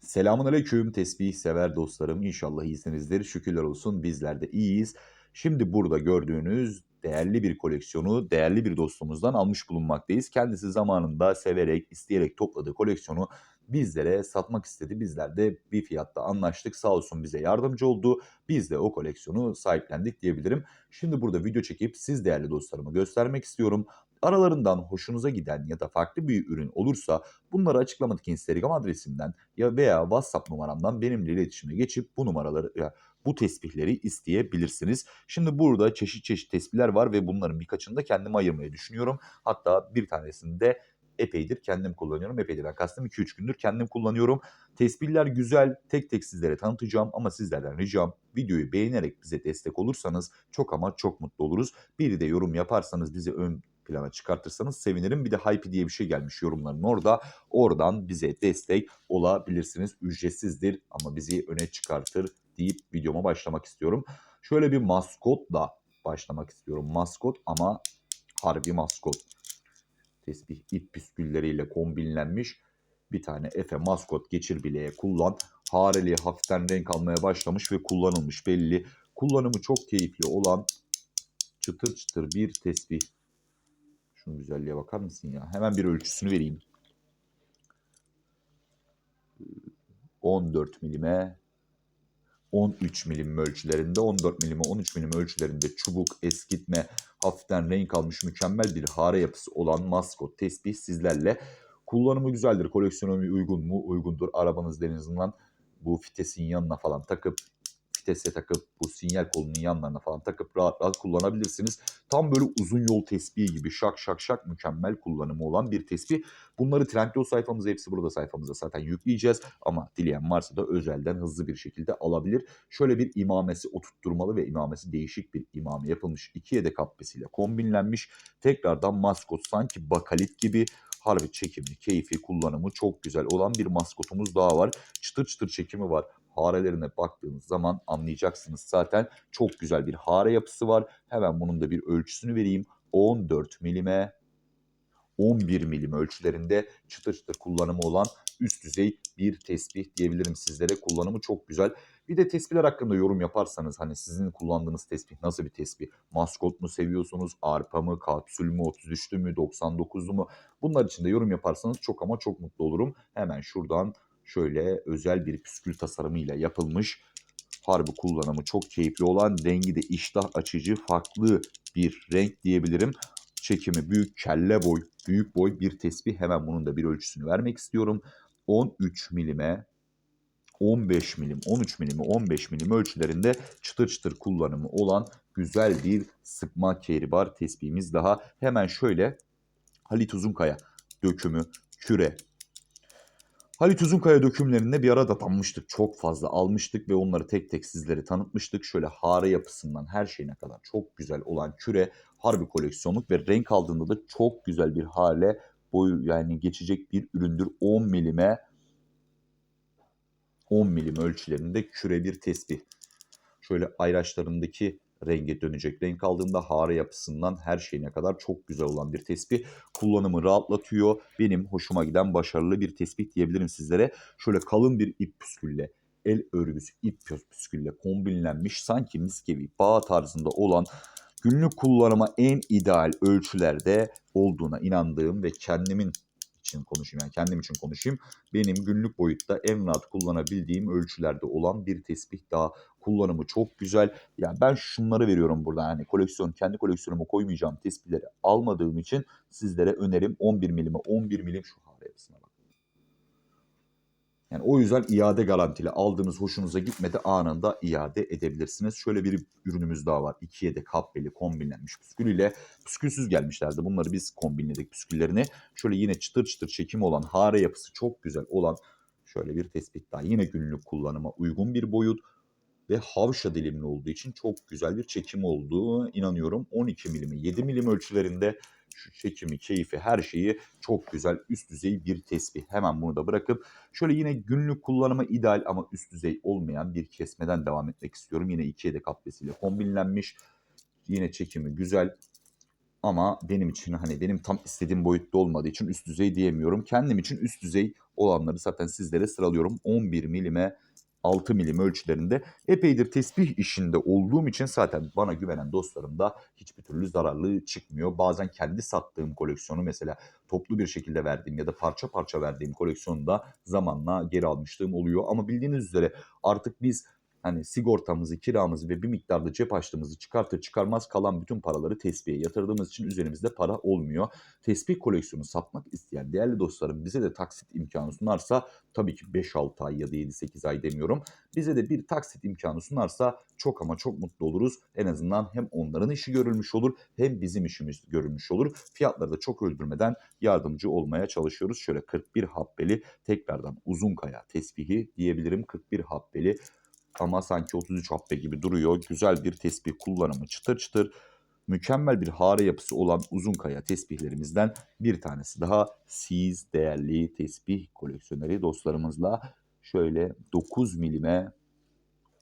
Selamun aleyküm tesbih sever dostlarım. İnşallah iyisinizdir. Şükürler olsun bizler de iyiyiz. Şimdi burada gördüğünüz değerli bir koleksiyonu değerli bir dostumuzdan almış bulunmaktayız. Kendisi zamanında severek, isteyerek topladığı koleksiyonu bizlere satmak istedi. Bizler de bir fiyatta anlaştık. Sağ olsun bize yardımcı oldu. Biz de o koleksiyonu sahiplendik diyebilirim. Şimdi burada video çekip siz değerli dostlarıma göstermek istiyorum. Aralarından hoşunuza giden ya da farklı bir ürün olursa bunları açıklamadaki Instagram adresimden ya veya WhatsApp numaramdan benimle iletişime geçip bu numaraları ya bu tesbihleri isteyebilirsiniz. Şimdi burada çeşit çeşit tesbihler var ve bunların birkaçını da kendime ayırmayı düşünüyorum. Hatta bir tanesini de epeydir kendim kullanıyorum. Epeydirden kastım 2-3 gündür kendim kullanıyorum. Tesbihler güzel. Tek tek sizlere tanıtacağım ama sizlerden ricam videoyu beğenerek bize destek olursanız çok ama çok mutlu oluruz. Bir de yorum yaparsanız bizi ön plana çıkartırsanız sevinirim. Bir de Hype diye bir şey gelmiş yorumların orada. Oradan bize destek olabilirsiniz. Ücretsizdir ama bizi öne çıkartır deyip videoma başlamak istiyorum. Şöyle bir maskotla başlamak istiyorum. Maskot ama harbi maskot. Tesbih ip püskülleriyle kombinlenmiş bir tane Efe maskot geçir bileğe kullan. Hareli hafiften renk almaya başlamış ve kullanılmış belli. Kullanımı çok keyifli olan çıtır çıtır bir tesbih. Şunun güzelliğe bakar mısın ya? Hemen bir ölçüsünü vereyim. 14 milime 13 milim ölçülerinde 14 milime 13 milim ölçülerinde çubuk eskitme hafiften renk almış mükemmel bir hare yapısı olan maskot tesbih sizlerle kullanımı güzeldir koleksiyona uygun mu uygundur arabanız denizinden bu fitesin yanına falan takıp vitese takıp bu sinyal kolunun yanlarına falan takıp rahat rahat kullanabilirsiniz. Tam böyle uzun yol tespihi gibi şak şak şak mükemmel kullanımı olan bir tespih. Bunları Trendyol sayfamıza hepsi burada sayfamıza zaten yükleyeceğiz. Ama dileyen varsa da özelden hızlı bir şekilde alabilir. Şöyle bir imamesi oturtturmalı ve imamesi değişik bir imame yapılmış. iki yedek kappesiyle kombinlenmiş. Tekrardan maskot sanki bakalit gibi harbi çekimi, keyfi, kullanımı çok güzel olan bir maskotumuz daha var. Çıtır çıtır çekimi var harelerine baktığınız zaman anlayacaksınız zaten. Çok güzel bir hare yapısı var. Hemen bunun da bir ölçüsünü vereyim. 14 milime 11 milim ölçülerinde çıtır çıtır kullanımı olan üst düzey bir tesbih diyebilirim sizlere. Kullanımı çok güzel. Bir de tesbihler hakkında yorum yaparsanız hani sizin kullandığınız tesbih nasıl bir tesbih? Maskot mu seviyorsunuz? Arpa mı? Kapsül mü? 33'lü mü? 99'lu mu? Bunlar için de yorum yaparsanız çok ama çok mutlu olurum. Hemen şuradan şöyle özel bir püskül tasarımıyla yapılmış. Harbi kullanımı çok keyifli olan rengi de iştah açıcı farklı bir renk diyebilirim. Çekimi büyük kelle boy, büyük boy bir tesbih. Hemen bunun da bir ölçüsünü vermek istiyorum. 13 milime 15 milim, 13 milim, 15 milim ölçülerinde çıtır çıtır kullanımı olan güzel bir sıkma kehribar tesbihimiz daha. Hemen şöyle Halit Uzunkaya dökümü, küre, Halit Uzunkaya dökümlerinde bir ara dadanmıştık. Çok fazla almıştık ve onları tek tek sizlere tanıtmıştık. Şöyle hare yapısından her şeyine kadar çok güzel olan küre harbi koleksiyonluk ve renk aldığında da çok güzel bir hale boyu yani geçecek bir üründür. 10 milime 10 milim ölçülerinde küre bir tespih. Şöyle ayraçlarındaki renge dönecek. Renk aldığında hare yapısından her şeyine kadar çok güzel olan bir tespih. Kullanımı rahatlatıyor. Benim hoşuma giden başarılı bir tespih diyebilirim sizlere. Şöyle kalın bir ip püskülle el örgüsü ip püskülle kombinlenmiş sanki miskevi bağ tarzında olan günlük kullanıma en ideal ölçülerde olduğuna inandığım ve kendimin için konuşayım yani kendim için konuşayım. Benim günlük boyutta en rahat kullanabildiğim ölçülerde olan bir tesbih daha kullanımı çok güzel. Yani ben şunları veriyorum burada yani koleksiyon kendi koleksiyonuma koymayacağım tespihleri almadığım için sizlere önerim 11 milime 11 milim şu hare yapısına bak. Yani o yüzden iade garantili aldığınız hoşunuza gitmedi anında iade edebilirsiniz. Şöyle bir ürünümüz daha var. İkiye de kappeli kombinlenmiş püskülüyle. Püskülsüz gelmişlerdi. Bunları biz kombinledik püsküllerini. Şöyle yine çıtır çıtır çekim olan hare yapısı çok güzel olan şöyle bir tespit daha. Yine günlük kullanıma uygun bir boyut ve havşa dilimli olduğu için çok güzel bir çekim olduğu inanıyorum. 12 milimi 7 milim ölçülerinde şu çekimi, keyfi, her şeyi çok güzel üst düzey bir tesbih. Hemen bunu da bırakıp şöyle yine günlük kullanıma ideal ama üst düzey olmayan bir kesmeden devam etmek istiyorum. Yine iki yedek kaplesiyle kombinlenmiş. Yine çekimi güzel. Ama benim için hani benim tam istediğim boyutta olmadığı için üst düzey diyemiyorum. Kendim için üst düzey olanları zaten sizlere sıralıyorum. 11 milime 6 milim ölçülerinde epeydir tesbih işinde olduğum için zaten bana güvenen dostlarım da hiçbir türlü zararlı çıkmıyor. Bazen kendi sattığım koleksiyonu mesela toplu bir şekilde verdiğim ya da parça parça verdiğim koleksiyonu da zamanla geri almışlığım oluyor. Ama bildiğiniz üzere artık biz hani sigortamızı, kiramızı ve bir miktarda cep açtığımızı çıkartır çıkarmaz kalan bütün paraları tesbihe yatırdığımız için üzerimizde para olmuyor. Tesbih koleksiyonu satmak isteyen değerli dostlarım bize de taksit imkanı sunarsa tabii ki 5-6 ay ya da 7-8 ay demiyorum. Bize de bir taksit imkanı sunarsa çok ama çok mutlu oluruz. En azından hem onların işi görülmüş olur hem bizim işimiz görülmüş olur. Fiyatları da çok öldürmeden yardımcı olmaya çalışıyoruz. Şöyle 41 habbeli tekrardan uzun kaya tesbihi diyebilirim. 41 habbeli ama sanki 33 habbe gibi duruyor. Güzel bir tesbih kullanımı çıtır çıtır. Mükemmel bir hare yapısı olan uzun kaya tesbihlerimizden bir tanesi daha. Siz değerli tesbih koleksiyoneri dostlarımızla şöyle 9 milime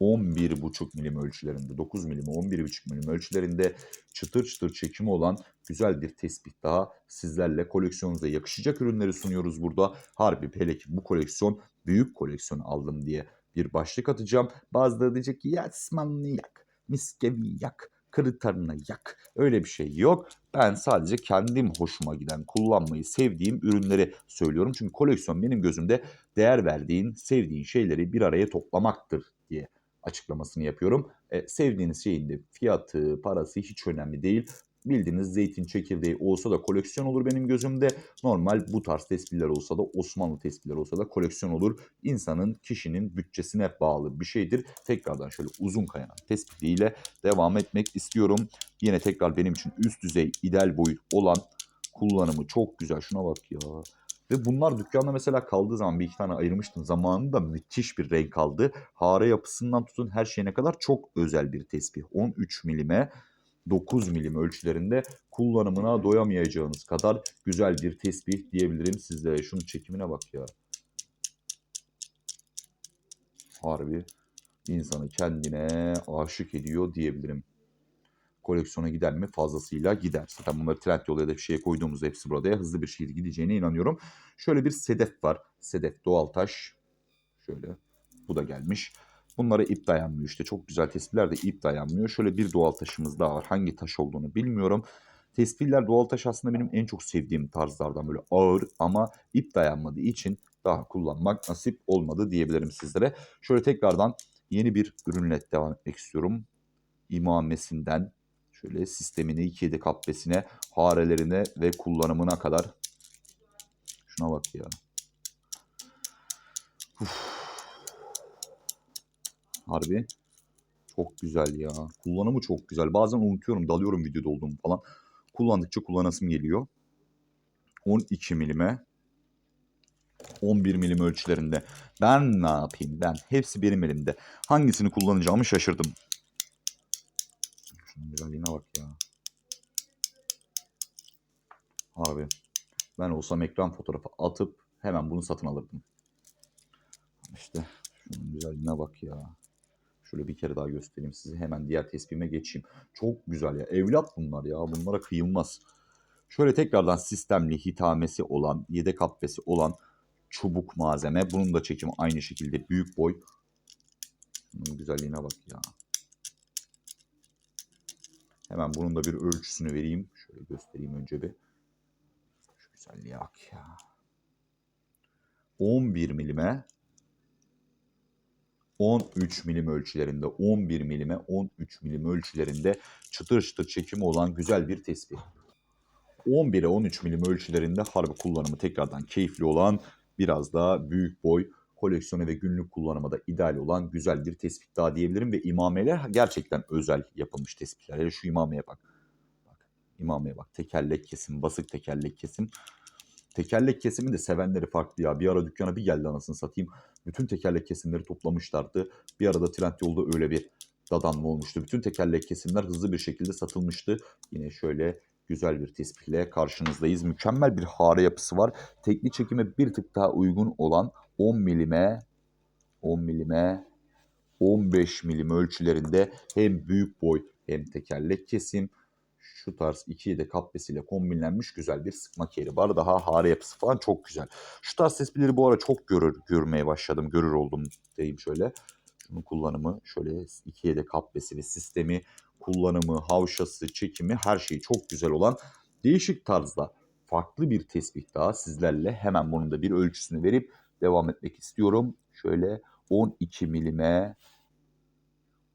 11,5 milim ölçülerinde 9 milim 11,5 milim ölçülerinde çıtır çıtır çekimi olan güzel bir tespih daha sizlerle koleksiyonunuza yakışacak ürünleri sunuyoruz burada. Harbi hele ki bu koleksiyon büyük koleksiyon aldım diye bir başlık atacağım. Bazıları diyecek ki ya Osmanlı yak, miskevi yak, kriterine yak. Öyle bir şey yok. Ben sadece kendim hoşuma giden, kullanmayı sevdiğim ürünleri söylüyorum. Çünkü koleksiyon benim gözümde değer verdiğin, sevdiğin şeyleri bir araya toplamaktır diye açıklamasını yapıyorum. E, sevdiğiniz şeyin de fiyatı, parası hiç önemli değil. Bildiğiniz zeytin çekirdeği olsa da koleksiyon olur benim gözümde. Normal bu tarz tespihler olsa da Osmanlı tespihler olsa da koleksiyon olur. İnsanın, kişinin bütçesine bağlı bir şeydir. Tekrardan şöyle uzun kayanan tespihiyle devam etmek istiyorum. Yine tekrar benim için üst düzey ideal boyut olan kullanımı çok güzel. Şuna bak ya. Ve bunlar dükkanda mesela kaldığı zaman bir iki tane ayırmıştım. Zamanında müthiş bir renk aldı. Hare yapısından tutun her şeyine kadar çok özel bir tespih. 13 milime 9 milim ölçülerinde kullanımına doyamayacağınız kadar güzel bir tesbih diyebilirim sizlere. Şunun çekimine bak ya. Harbi insanı kendine aşık ediyor diyebilirim. Koleksiyona gider mi? Fazlasıyla gider. Zaten bunları trend yolu ya da bir şeye koyduğumuzda hepsi burada hızlı bir şekilde gideceğine inanıyorum. Şöyle bir sedef var. Sedef doğal taş. Şöyle. Bu da gelmiş. Bunlara ip dayanmıyor işte. Çok güzel tespihler de ip dayanmıyor. Şöyle bir doğal taşımız daha var. Hangi taş olduğunu bilmiyorum. Tespihler doğal taş aslında benim en çok sevdiğim tarzlardan böyle ağır ama ip dayanmadığı için daha kullanmak nasip olmadı diyebilirim sizlere. Şöyle tekrardan yeni bir ürünle devam etmek istiyorum. İmamesinden şöyle sistemine, iki yedi kappesine, harelerine ve kullanımına kadar. Şuna bak ya. Uf. Harbi çok güzel ya. Kullanımı çok güzel. Bazen unutuyorum, dalıyorum videoda olduğumu falan. Kullandıkça kullanasım geliyor. 12 milime 11 milim ölçülerinde. Ben ne yapayım? Ben hepsi benim elimde. Hangisini kullanacağımı şaşırdım. Şunun güzelliğine bak ya. Abi ben olsam ekran fotoğrafı atıp hemen bunu satın alırdım. İşte şunun güzelliğine bak ya. Şöyle bir kere daha göstereyim size. Hemen diğer tespihime geçeyim. Çok güzel ya. Evlat bunlar ya. Bunlara kıyılmaz. Şöyle tekrardan sistemli hitamesi olan, yedek habbesi olan çubuk malzeme. Bunun da çekimi aynı şekilde büyük boy. Bunun güzelliğine bak ya. Hemen bunun da bir ölçüsünü vereyim. Şöyle göstereyim önce bir. Şu güzelliğe bak ya. 11 milime 13 milim ölçülerinde 11 milime 13 milim ölçülerinde çıtır çıtır çekimi olan güzel bir tespih. 11'e 13 milim ölçülerinde harbi kullanımı tekrardan keyifli olan biraz daha büyük boy koleksiyona ve günlük kullanıma da ideal olan güzel bir tespih daha diyebilirim ve imameler gerçekten özel yapılmış tespihler. Hele şu imameye bak. Bak imameye bak. Tekerlek kesim, basık tekerlek kesim. Tekerlek kesimi de sevenleri farklı ya. Bir ara dükkana bir geldi anasını satayım. Bütün tekerlek kesimleri toplamışlardı. Bir arada trend yolda öyle bir dadanma olmuştu. Bütün tekerlek kesimler hızlı bir şekilde satılmıştı. Yine şöyle güzel bir tespihle karşınızdayız. Mükemmel bir hare yapısı var. Teknik çekime bir tık daha uygun olan 10 milime 10 milime 15 milim ölçülerinde hem büyük boy hem tekerlek kesim Şu tarz iki yedek kaplesiyle kombinlenmiş güzel bir sıkma keri var. Daha hare yapısı falan çok güzel. Şu tarz tespileri bu ara çok görür, görmeye başladım. Görür oldum diyeyim şöyle. Şunun kullanımı şöyle iki yedek kaplesi ve sistemi, kullanımı, havşası, çekimi her şeyi çok güzel olan değişik tarzda farklı bir tespih daha sizlerle hemen bunun da bir ölçüsünü verip devam etmek istiyorum. Şöyle 12 milime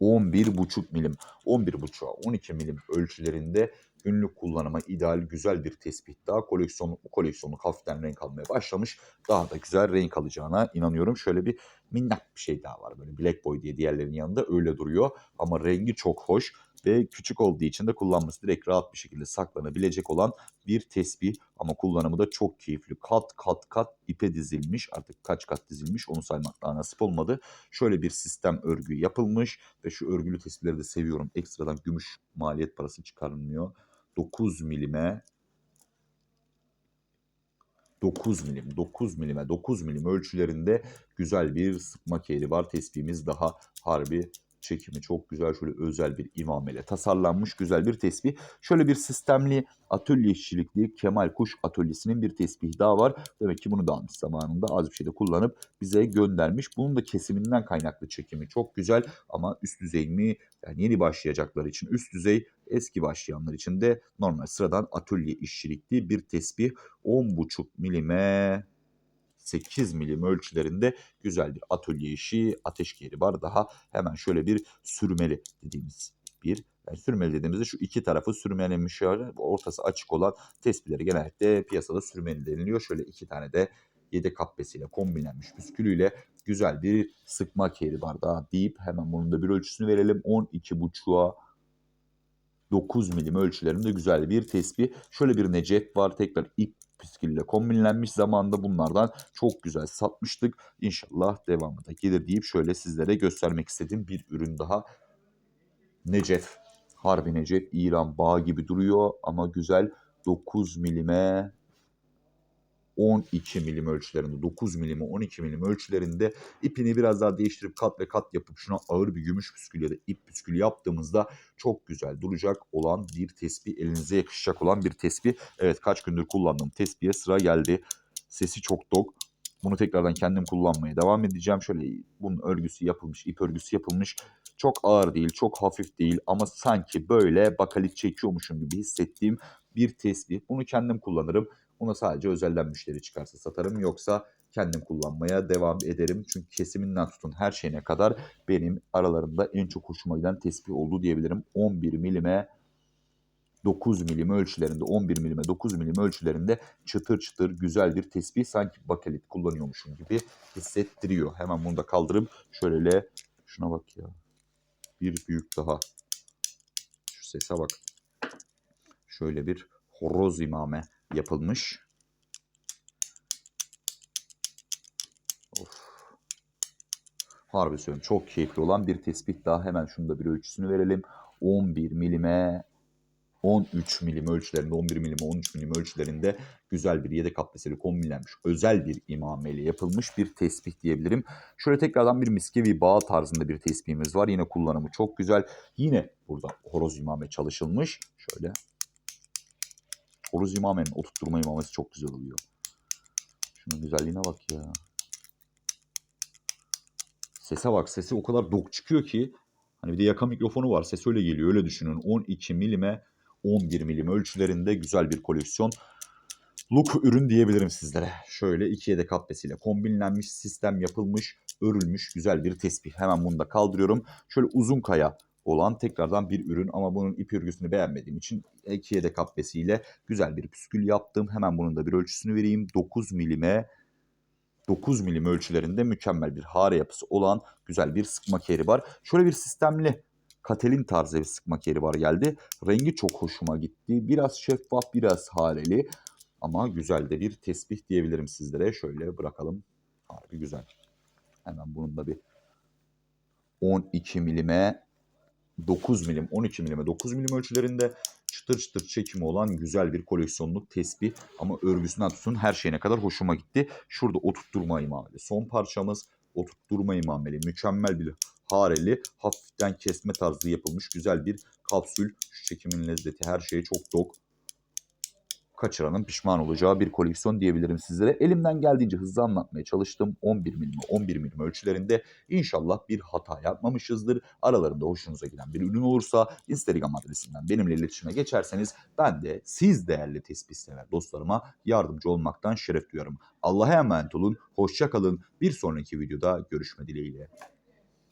11,5 milim 11,5'a 12 milim ölçülerinde günlük kullanıma ideal güzel bir tespit daha koleksiyonluk bu koleksiyonluk hafiften renk almaya başlamış. Daha da güzel renk alacağına inanıyorum. Şöyle bir minnak bir şey daha var böyle Black Boy diye diğerlerinin yanında öyle duruyor ama rengi çok hoş ve küçük olduğu için de kullanması direkt rahat bir şekilde saklanabilecek olan bir tesbih ama kullanımı da çok keyifli. Kat kat kat ipe dizilmiş artık kaç kat dizilmiş onu saymak daha nasip olmadı. Şöyle bir sistem örgü yapılmış ve şu örgülü tespihleri de seviyorum. Ekstradan gümüş maliyet parası çıkarılmıyor. 9 milime 9 milim, 9 milime, 9 milim ölçülerinde güzel bir sıkma keyri var. Tespihimiz daha harbi çekimi çok güzel şöyle özel bir imameyle tasarlanmış güzel bir tesbih. Şöyle bir sistemli atölye işçilikli Kemal Kuş atölyesinin bir tesbihi daha var. Demek ki bunu da almış zamanında az bir şeyde kullanıp bize göndermiş. Bunun da kesiminden kaynaklı çekimi çok güzel ama üst düzey mi yani yeni başlayacaklar için üst düzey eski başlayanlar için de normal sıradan atölye işçilikli bir tesbih 10,5 milime 8 milim ölçülerinde güzel bir atölye işi ateşkeri var. Daha hemen şöyle bir sürmeli dediğimiz bir yani sürmeli dediğimizde şu iki tarafı sürmelenmiş yani ortası açık olan tespihleri genellikle piyasada sürmeli deniliyor. Şöyle iki tane de yedek kappesiyle kombinlenmiş püskülüyle güzel bir sıkma keri var daha deyip hemen bunun da bir ölçüsünü verelim. 12.5'a 9 milim ölçülerinde güzel bir tespih. Şöyle bir necef var. Tekrar ip püskülle kombinlenmiş zamanda bunlardan çok güzel satmıştık. İnşallah devamı da gelir deyip şöyle sizlere göstermek istediğim bir ürün daha. Necef. Harbi Necef. İran bağı gibi duruyor ama güzel 9 milime 12 milim ölçülerinde 9 milim 12 milim ölçülerinde ipini biraz daha değiştirip kat ve kat yapıp şuna ağır bir gümüş püskül ya da ip püskülü yaptığımızda çok güzel duracak olan bir tespih elinize yakışacak olan bir tespih. Evet kaç gündür kullandığım tespihe sıra geldi. Sesi çok dok. Bunu tekrardan kendim kullanmaya devam edeceğim. Şöyle bunun örgüsü yapılmış, ip örgüsü yapılmış. Çok ağır değil, çok hafif değil ama sanki böyle bakalit çekiyormuşum gibi hissettiğim bir tespih. Bunu kendim kullanırım. Bunu sadece özelden müşteri çıkarsa satarım. Yoksa kendim kullanmaya devam ederim. Çünkü kesiminden tutun her şeyine kadar benim aralarında en çok hoşuma giden tespih oldu diyebilirim. 11 milime 9 milim ölçülerinde 11 milime 9 milim ölçülerinde çıtır çıtır güzel bir tespih sanki bakelit kullanıyormuşum gibi hissettiriyor. Hemen bunu da kaldırıp şöyle şuna bak ya. Bir büyük daha. Şu sese bak. Şöyle bir horoz imame yapılmış. Of. Harbi söylüyorum çok keyifli olan bir tespih daha. Hemen şunu da bir ölçüsünü verelim. 11 milime 13 milim ölçülerinde 11 milim 13 milim ölçülerinde güzel bir yedek kaplesiyle kombinlenmiş özel bir imameyle yapılmış bir tespih diyebilirim. Şöyle tekrardan bir miskevi bağ tarzında bir tespihimiz var. Yine kullanımı çok güzel. Yine burada horoz imame çalışılmış. Şöyle Horoz imamenin oturtturma imamesi çok güzel oluyor. Şunun güzelliğine bak ya. Sese bak. Sesi o kadar dok çıkıyor ki. Hani bir de yaka mikrofonu var. Ses öyle geliyor. Öyle düşünün. 12 milime 11 milim ölçülerinde güzel bir koleksiyon. Look ürün diyebilirim sizlere. Şöyle iki yedek kaplesiyle kombinlenmiş, sistem yapılmış, örülmüş güzel bir tespih. Hemen bunu da kaldırıyorum. Şöyle uzun kaya olan tekrardan bir ürün ama bunun ip örgüsünü beğenmediğim için iki yedek kaplesiyle güzel bir püskül yaptım. Hemen bunun da bir ölçüsünü vereyim. 9 milime 9 milim ölçülerinde mükemmel bir hare yapısı olan güzel bir sıkma keri var. Şöyle bir sistemli katelin tarzı bir sıkma keri var geldi. Rengi çok hoşuma gitti. Biraz şeffaf, biraz hareli ama güzel de bir tesbih diyebilirim sizlere. Şöyle bırakalım. Harbi güzel. Hemen bunun da bir 12 milime 9 milim, 12 milime 9 milim ölçülerinde çıtır çıtır çekimi olan güzel bir koleksiyonluk tesbih ama örgüsünden tutun her şeyine kadar hoşuma gitti. Şurada oturtturma imameli son parçamız oturtturma imameli, mükemmel bir hareli, hafiften kesme tarzı yapılmış güzel bir kapsül. Şu çekimin lezzeti her şeye çok dok. Kaçıranın pişman olacağı bir koleksiyon diyebilirim sizlere. Elimden geldiğince hızlı anlatmaya çalıştım. 11 milim, 11 milim ölçülerinde. İnşallah bir hata yapmamışızdır. Aralarında hoşunuza giden bir ürün olursa Instagram adresinden benimle iletişime geçerseniz ben de siz değerli tespih sever dostlarıma yardımcı olmaktan şeref duyarım. Allah'a emanet olun, hoşça kalın. Bir sonraki videoda görüşme dileğiyle.